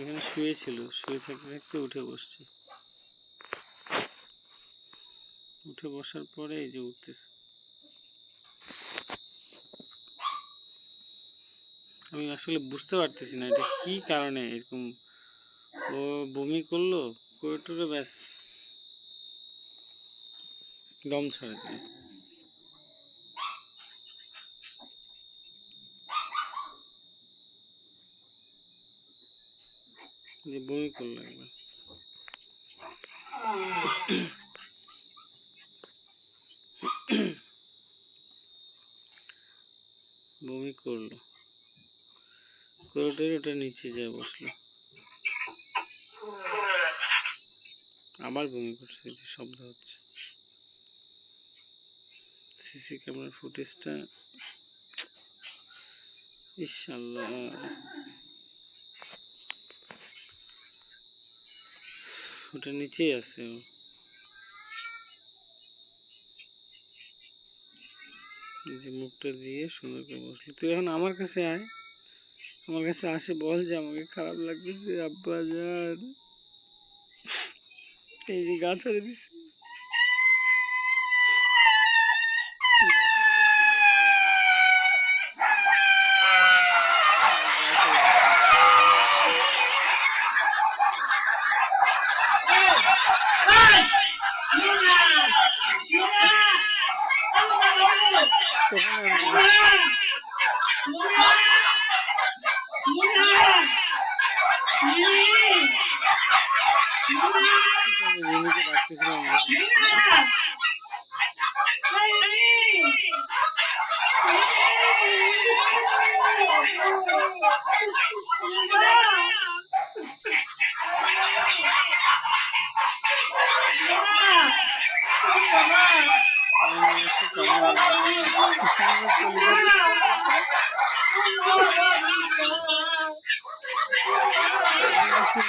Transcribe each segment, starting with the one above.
এখানে শুয়েছিল শুয়ে থাকতে থাকতে উঠে বসছি। উঠে বসার পরে এই যে উঠতেছে। আমি আসলে বুঝতে পারতেছি না এটা কি কারণে এরকম। ও বমি করল, করে টরে ব্যাস, দম ছাড়ে দিল। যে বমি করল একবার। বমি করল। করে ওটা নিচে যায় বসল। আবার বমি করছে যে শব্দ হচ্ছে। সিসি ক্যামেরার ফুটেজটা, ইনশাল্লাহ। ওটা নিচেই আছে। যে মুখটা দিয়ে সুন্দর করে বসল। তুই এখন আমার কাছে আয়। আমার কাছে আসে, বল যে আমাকে খারাপ লাগতেছে, আব্বা যান। এই যে গাছ ছাড়ে দিছে। আমি এসে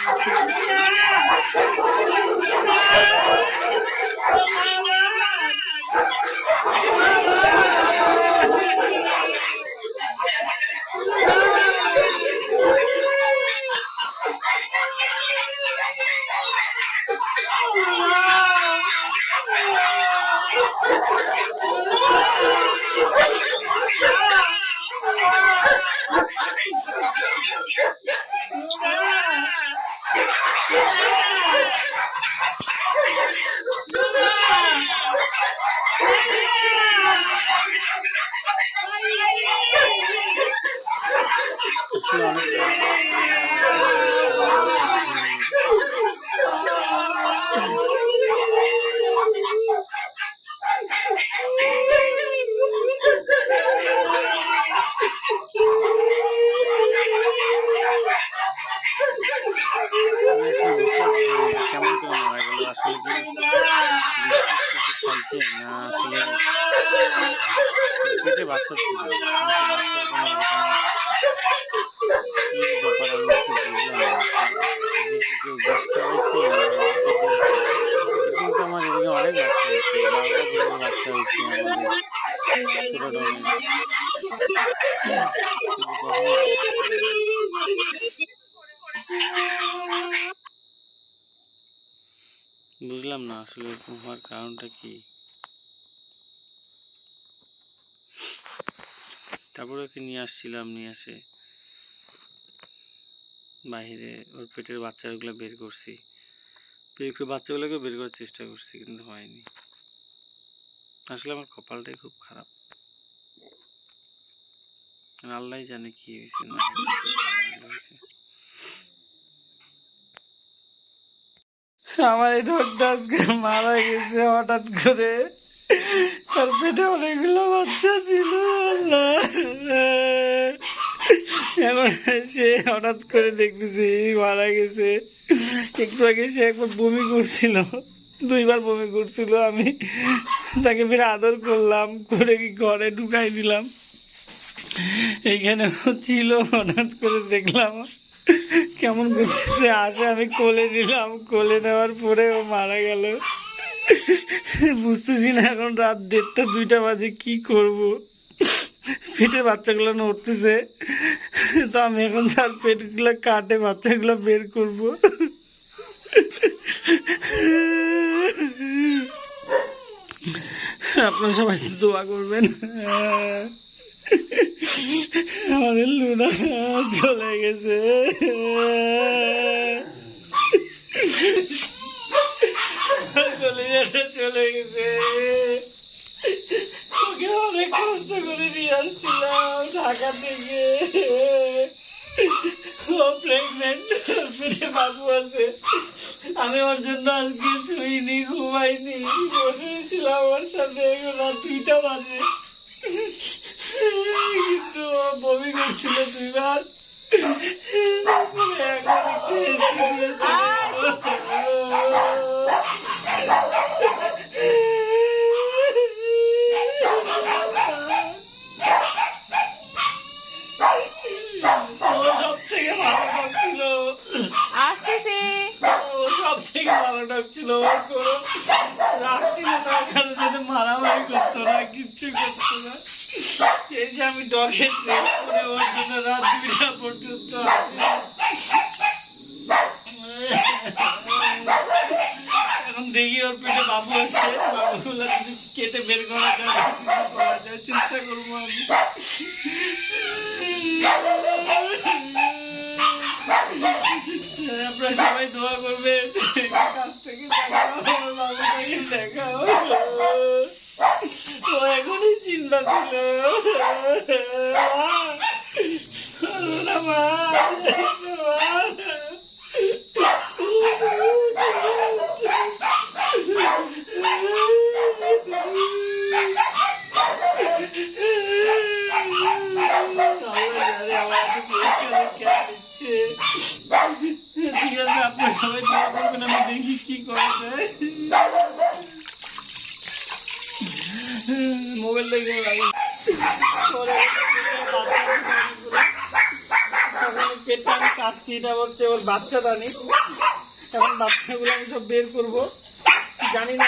কেমন করে মারা গেল আসলে কি খাইছে না আসলে বাচ্চা ছিল বাচ্চার কোনো ব্যাপার আমি কিছু অনেক বাচ্চা হয়েছে বারোটা বাচ্চা হয়েছে আমাদের ডগে কিন্তু কখনো বুঝলাম না আসলে এরকম হওয়ার কারণটা কি। তারপরে ওকে নিয়ে আসছিলাম, নিয়ে আসে বাইরে ওর পেটের বাচ্চাগুলো বের করছি। করে বাচ্চাগুলোকে বের করার চেষ্টা করছি, কিন্তু হয়নি। আসলে আমার কপালটাই খুব খারাপ। আল্লাহ জানে কি হয়েছে, না হয়েছে। আমার এই ঠোঁটটা আজকে মারা গেছে হঠাৎ করে। তার পেটে অনেকগুলো বাচ্চা ছিল। এখন সে হঠাৎ করে দেখতেছি মারা গেছে। একটু আগে সে একবার বমি করছিল, দুইবার বমি করছিল। আমি তাকে ফিরে আদর করলাম, করে কি ঘরে ঢুকাই দিলাম। এইখানে ছিল, হঠাৎ করে দেখলাম। কেমন করতেছে আসে, আমি কোলে নিলাম, কোলে নেওয়ার পরে ও মারা গেল। বুঝতেছি না এখন রাত দেড়টা, দুইটা বাজে, কি করব? পেটের বাচ্চাগুলো নড়তেছে তো আমি এখন তার পেটগুলো কাটে, বাচ্চাগুলো বের করব। আপনারা সবাই দোয়া করবেন। আমাদের লুনা চলে গেছে। চলে গেছে চলে গেছে। ওকে অনেক কষ্ট করে নিয়ে আসছিলাম ঢাকা থেকে। ও প্রেগনেন্ট পেটে বাবু আছে। আমি ওর জন্য আজকে শুইনি, ঘুমাইনি। বসেছিলাম ওর সাথে এখন রাত দুইটা বাজে। বমি করছিল দুইবার। ছিল আসতেছে। ও সব থেকে ভালো ডাকছিল। ও কোনো রাখছিল না সাথে মারামারি করতো না কিচ্ছু করতো না। এই যে আমি ডগের করে ওর জন্য রাত দুইটা পর্যন্ত এখন দেখি ওর পেটে বাবু আছে। বাবুগুলো যদি কেটে বের করা যায় করা চিন্তা করব আমি। আপনারা সবাই দোয়া করবেন। কাছ থেকে দেখাও এখনই চিন্তা ছিল? ঠিক আছে আপনার সবাই দেখি কি করা। যায় মোবাইল দেখে পেটটা আমি কাটছি, এটা হচ্ছে ওর বাচ্চা বাচ্চাগুলো আমি সব বের করব। জানি না।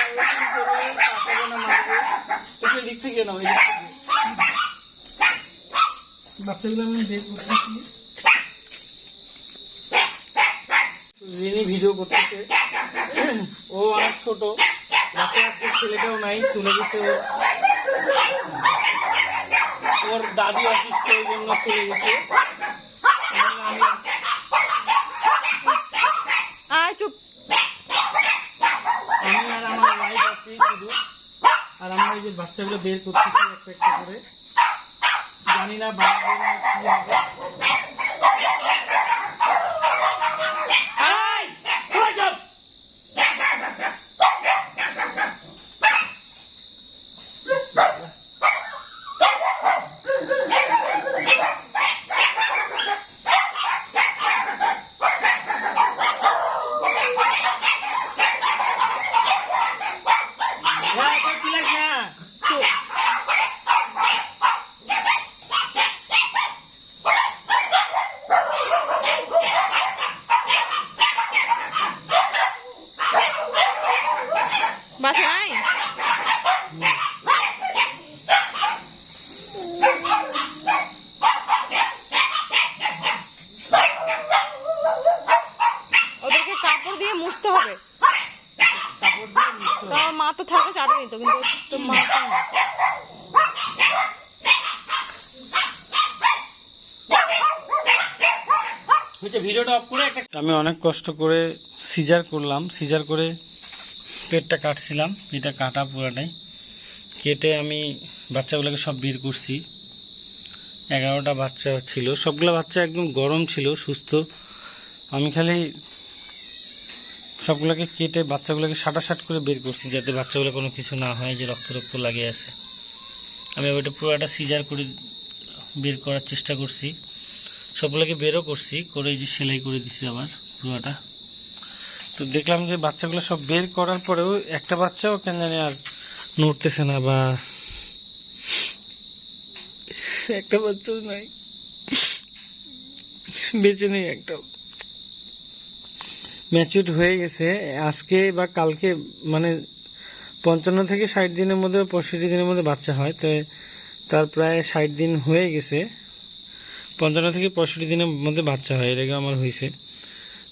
বাচ্চাগুলো আমি বের ভিডিও করতেছে। ও অনেক ছোট। বাচ্চা ছেলেটাও নাই চলে গেছে ওর দাদি অসুস্থ ওই জন্য চলে গেছে। এখন আমি আয় চুপ। আমি আর আমার ওয়াইফ আছি শুধু। আর আমরা এই যে বাচ্চাগুলো বের করতেছি একটা একটা করে। জানি না বাচ্চাগুলো কি হবে আয় ওই যাও। হ্যাঁ, করছিলাম না। চুপ। বাসা নাই ওদেরকে কাপড় দিয়ে মুছতে হবে কাপড় দিয়ে মুছতে হবে। কারণ মা তো থাকলে চাটে নিত কিন্তু তো মা আমি অনেক কষ্ট করে সিজার করলাম সিজার করে পেটটা কাটছিলাম এটা কাটা পুরাটাই কেটে আমি বাচ্চাগুলোকে সব বের করছি। এগারোটা বাচ্চা ছিল সবগুলো বাচ্চা একদম গরম ছিল সুস্থ। আমি খালি সবগুলোকে কেটে বাচ্চাগুলোকে সাটাসাট করে বের করছি যাতে বাচ্চাগুলো কোনো কিছু না হয়, যে রক্ত রক্ত লাগে আছে। আমি ওইটা পুরোটা সিজার করে বের করার চেষ্টা করছি। সবগুলোকে বেরও করছি, করে এই যে সেলাই করে দিছি আবার পুরোটা। তো দেখলাম যে বাচ্চাগুলো সব বের করার পরেও একটা বাচ্চাও কেন জানি আর নড়তেছে না বা একটা বাচ্চাও নাই। বেঁচে নেই একটা ম্যাচিউর হয়ে গেছে। আজকে বা কালকে মানে পঞ্চান্ন থেকে ষাট দিনের মধ্যে পঁয়ষট্টি দিনের মধ্যে বাচ্চা হয়। তো তার প্রায় ষাট দিন হয়ে গেছে। পঞ্চান্ন থেকে পঁয়ষট্টি দিনের মধ্যে বাচ্চা হয় আগে আমার হয়েছে।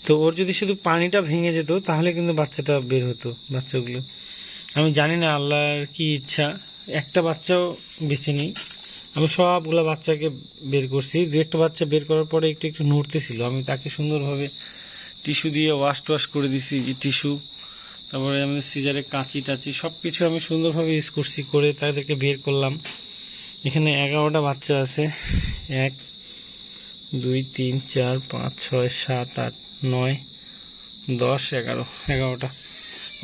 তো ওর যদি শুধু পানিটা ভেঙে যেত, তাহলে কিন্তু বাচ্চাটা বের হতো, বাচ্চাগুলো। আমি জানি না আল্লাহর কি ইচ্ছা। একটা বাচ্চাও বেছে নেই। আমি সবগুলো বাচ্চাকে বের করছি। দু একটা বাচ্চা বের করার পরে একটু একটু নড়তেছিল। আমি তাকে সুন্দরভাবে টিস্যু দিয়ে ওয়াশ টোয়াশ করে দিছি টিস্যু। তারপরে আমি সিজারে কাঁচি টাচি সব কিছু আমি সুন্দরভাবে ইউজ করছি করে তাদেরকে বের করলাম। এখানে এগারোটা বাচ্চা আছে। এক, দুই, তিন, চার, পাঁচ, ছয়, সাত, আট, নয়, দশ, এগারো, এগারোটা।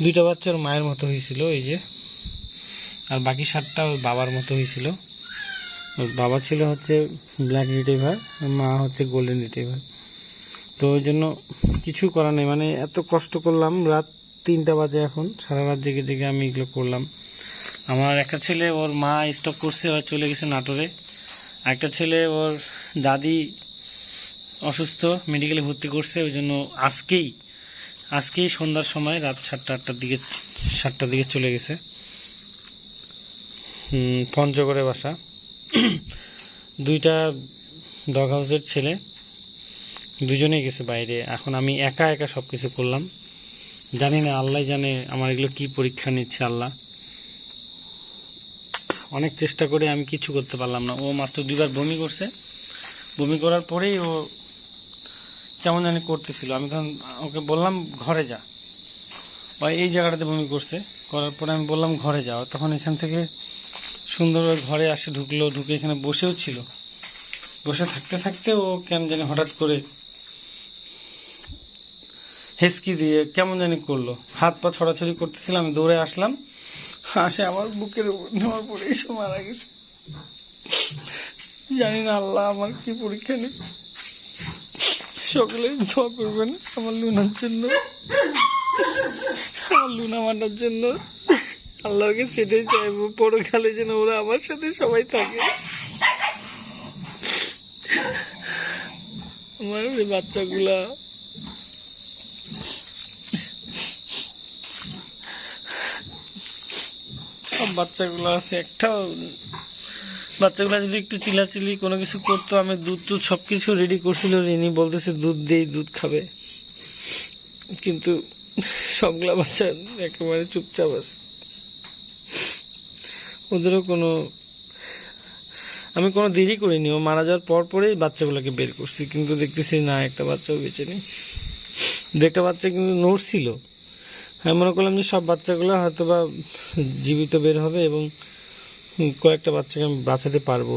দুইটা বাচ্চা ওর মায়ের মতো হয়েছিল, এই যে। আর বাকি সাতটা ওর বাবার মতো হয়েছিল। ওর বাবা ছিল হচ্ছে ব্ল্যাক রিটেভার মা হচ্ছে গোল্ডেন রিটেভার তো ওই জন্য কিছু করার নেই। মানে এত কষ্ট করলাম, রাত তিনটা বাজে এখন, সারা রাত জেগে জেগে আমি এগুলো করলাম। আমার একটা ছেলে, ওর মা স্টপ করছে আর চলে গেছে নাটোরে। একটা ছেলে, ওর দাদি অসুস্থ মেডিকেলে ভর্তি করছে, ওই জন্য আজকেই আজকেই সন্ধ্যার সময় রাত সাতটা আটটার দিকে, সাতটার দিকে চলে গেছে। পঞ্চগড়ে বাসা। দুইটা ডগ হাউসের ছেলে। দুজনেই গেছে বাইরে। এখন আমি একা একা সব কিছু করলাম। জানি না, আল্লাহ জানে আমার এগুলো কি পরীক্ষা নিচ্ছে আল্লাহ। অনেক চেষ্টা করে আমি কিছু করতে পারলাম না। ও মাত্র দুইবার বমি করছে। বমি করার পরেই ও কেমন জানি করতেছিল। আমি তখন ওকে বললাম, ঘরে যা। বা এই জায়গাটাতে বমি করছে। করার পরে আমি বললাম, ঘরে যাও তখন এখান থেকে সুন্দরভাবে ঘরে আসে, ঢুকলো। ঢুকে এখানে বসেও ছিল। বসে থাকতে থাকতে ও কেন জানি হঠাৎ করে হেসকি দিয়ে কেমন জানি করল। হাত পা ছড়াছড়ি করতেছিলাম, আমি দৌড়ে আসলাম। আসে আমার বুকের নেওয়ার পরে এসে মারা গেছে। জানি না আল্লাহ আমার কি পরীক্ষা নিচ্ছে। সকলে দোয়া করবেন আমার লুনার জন্য। আমার লুনা মাটার জন্য। আল্লাহকে সেটাই চাইব, পরকালে যেন ওরা আমার সাথে সবাই থাকে। আমার বাচ্চাগুলা সব বাচ্চাগুলো আছে, একটাও বাচ্চাগুলো যদি একটু চিলাচিলি কোনো কিছু করতো, আমি দুধ টুধ সব কিছু রেডি করছিল, রিনি বলতেছে, দুধ দেই, দুধ খাবে। কিন্তু সবগুলা বাচ্চা একেবারে চুপচাপ আছে। ওদেরও কোনো, আমি কোনো দেরি করিনি, ও মারা যাওয়ার পর পরেই বাচ্চাগুলোকে বের করছি, কিন্তু দেখতেছি না, একটা বাচ্চাও বেঁচে নেই। দু একটা বাচ্চা কিন্তু নড়ছিল। আমি মনে করলাম যে সব বাচ্চাগুলো হয়তো বা জীবিত বের হবে এবং কয়েকটা বাচ্চাকে আমি বাঁচাতে পারব।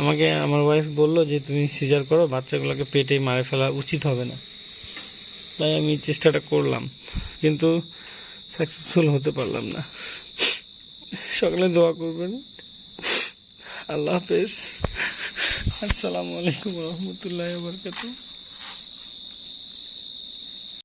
আমাকে, আমার ওয়াইফ বলল যে, তুমি সিজার করো, বাচ্চাগুলোকে পেটে মারে ফেলা উচিত হবে না। তাই আমি চেষ্টাটা করলাম, কিন্তু সাকসেসফুল হতে পারলাম না। সকালে দোয়া করবেন। আল্লাহ হাফেজ। আসসালামু আলাইকুম রহমতুল্লাহ বরকাতুহ।